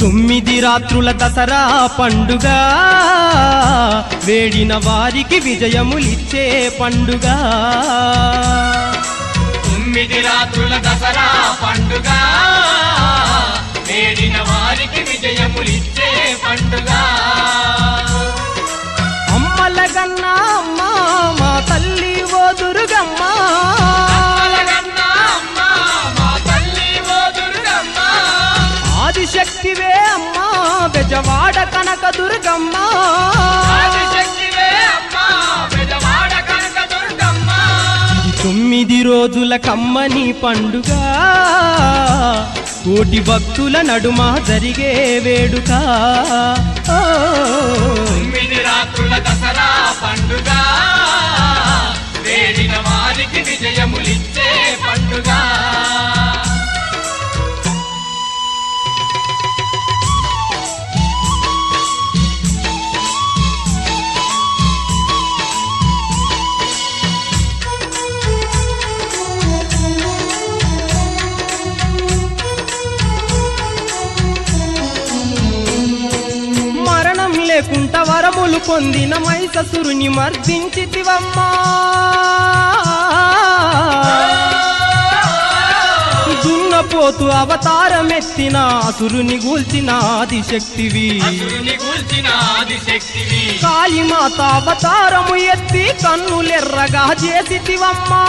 తొమ్మిది రాత్రుల దసరా పండుగ. వేడిన వారికి విజయములిచ్చే పండుగ. తొమ్మిది రాత్రుల దసరా పండుగ. ఆదిశక్తివే అమ్మ బెజవాడ కనక దుర్గమ్మ. ఆదిశక్తివే అమ్మ, బెజవాడ కనక దుర్గమ్మ. తొమ్మిది రోజుల కమ్మని పండుగ. కోటి భక్తుల నడుమ జరిగే వేడుక. లేకుండా వరములు పొందిన మైససురుని మర్దించితివమ్మా. దున్నపోతు అవతారమెత్తిన అసురుని గూల్చిన ఆదిశక్తివి. కాళీమాత అవతారము ఎత్తి కన్నులెర్రగా చేసితివమ్మా.